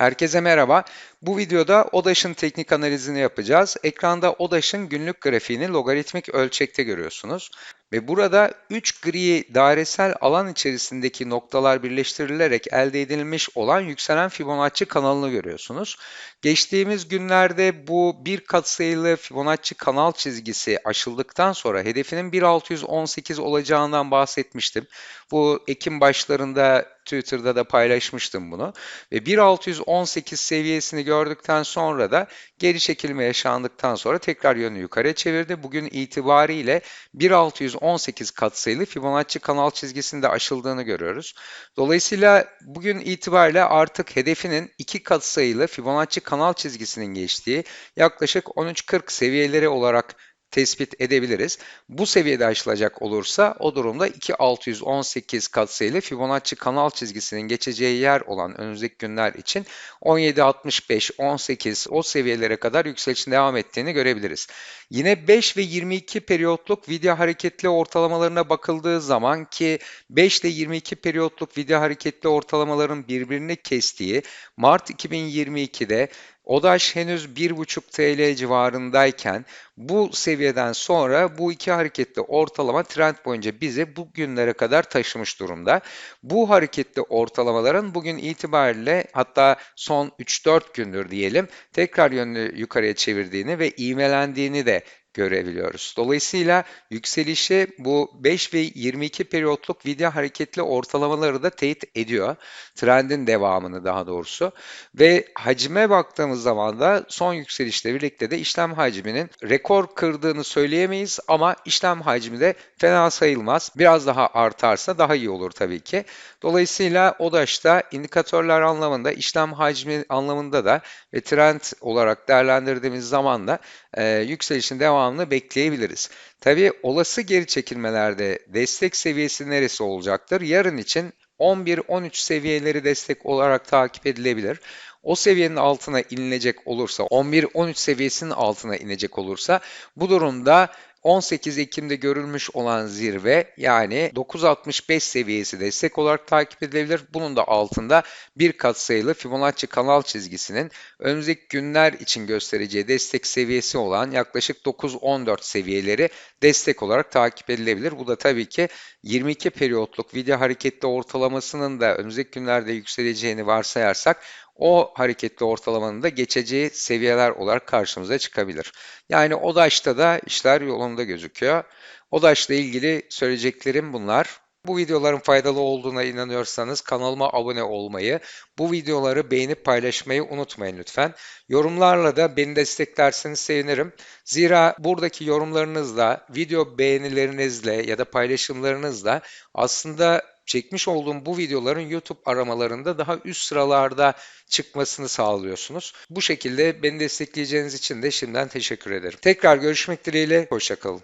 Herkese merhaba. Bu videoda ODAŞ'ın teknik analizini yapacağız. Ekranda ODAŞ'ın günlük grafiğini logaritmik ölçekte görüyorsunuz. Ve burada 3 gri dairesel alan içerisindeki noktalar birleştirilerek elde edilmiş olan yükselen Fibonacci kanalını görüyorsunuz. Geçtiğimiz günlerde bu bir katsayılı Fibonacci kanal çizgisi aşıldıktan sonra hedefinin 1618 olacağından bahsetmiştim. Bu Ekim başlarında Twitter'da da paylaşmıştım bunu. Ve 1618 seviyesini gördükten sonra da geri çekilme yaşandıktan sonra tekrar yönü yukarı çevirdi. Bugün itibariyle 1618 katsayılı Fibonacci kanal çizgisinde aşıldığını görüyoruz. Dolayısıyla bugün itibariyle artık hedefinin iki katsayılı Fibonacci kanal çizgisinin geçtiği yaklaşık 13.40 seviyeleri olarak tespit edebiliriz. Bu seviyede aşılacak olursa o durumda 2618 katsayılı Fibonacci kanal çizgisinin geçeceği yer olan önümüzdeki günler için 1765, 18 o seviyelere kadar yükselişin devam ettiğini görebiliriz. Yine 5 ve 22 periyotluk video hareketli ortalamalarına bakıldığı zaman ki 5 ile 22 periyotluk video hareketli ortalamaların birbirini kestiği Mart 2022'de ODAŞ henüz 1,5 TL civarındayken bu seviyeden sonra bu iki hareketli ortalama trend boyunca bizi bugünlere kadar taşımış durumda. Bu hareketli ortalamaların bugün itibariyle hatta son 3-4 gündür diyelim tekrar yönünü yukarıya çevirdiğini ve ivmelendiğini de görebiliyoruz. Dolayısıyla yükselişi bu 5 ve 22 periyotluk video hareketli ortalamaları da teyit ediyor. Trendin devamını daha doğrusu. Ve hacime baktığımız zaman da son yükselişle birlikte de işlem hacminin rekor kırdığını söyleyemeyiz ama işlem hacmi de fena sayılmaz. Biraz daha artarsa daha iyi olur tabii ki. Dolayısıyla ODAŞ'ta indikatörler anlamında, işlem hacmi anlamında da ve trend olarak değerlendirdiğimiz zaman da e, yükselişin devamını bekleyebiliriz. Tabii olası geri çekilmelerde destek seviyesi neresi olacaktır? Yarın için 11-13 seviyeleri destek olarak takip edilebilir. O seviyenin altına inilecek olursa, 11-13 seviyesinin altına inecek olursa bu durumda 18 Ekim'de görülmüş olan zirve yani 965 seviyesi destek olarak takip edilebilir. Bunun da altında bir katsayılı Fibonacci kanal çizgisinin önümüzdeki günler için göstereceği destek seviyesi olan yaklaşık 914 seviyeleri destek olarak takip edilebilir. Bu da tabii ki 22 periyotluk video hareketli ortalamasının da önümüzdeki günlerde yükseleceğini varsayarsak o hareketli ortalamanın da geçeceği seviyeler olarak karşımıza çıkabilir. Yani ODAŞ'ta da işler yolunda gözüküyor. ODAŞ'la ilgili söyleyeceklerim bunlar. Bu videoların faydalı olduğuna inanıyorsanız kanalıma abone olmayı, bu videoları beğenip paylaşmayı unutmayın lütfen. Yorumlarla da beni desteklerseniz sevinirim. Zira buradaki yorumlarınızla, video beğenilerinizle ya da paylaşımlarınızla aslında çekmiş olduğum bu videoların YouTube aramalarında daha üst sıralarda çıkmasını sağlıyorsunuz. Bu şekilde beni destekleyeceğiniz için de şimdiden teşekkür ederim. Tekrar görüşmek dileğiyle, hoşçakalın.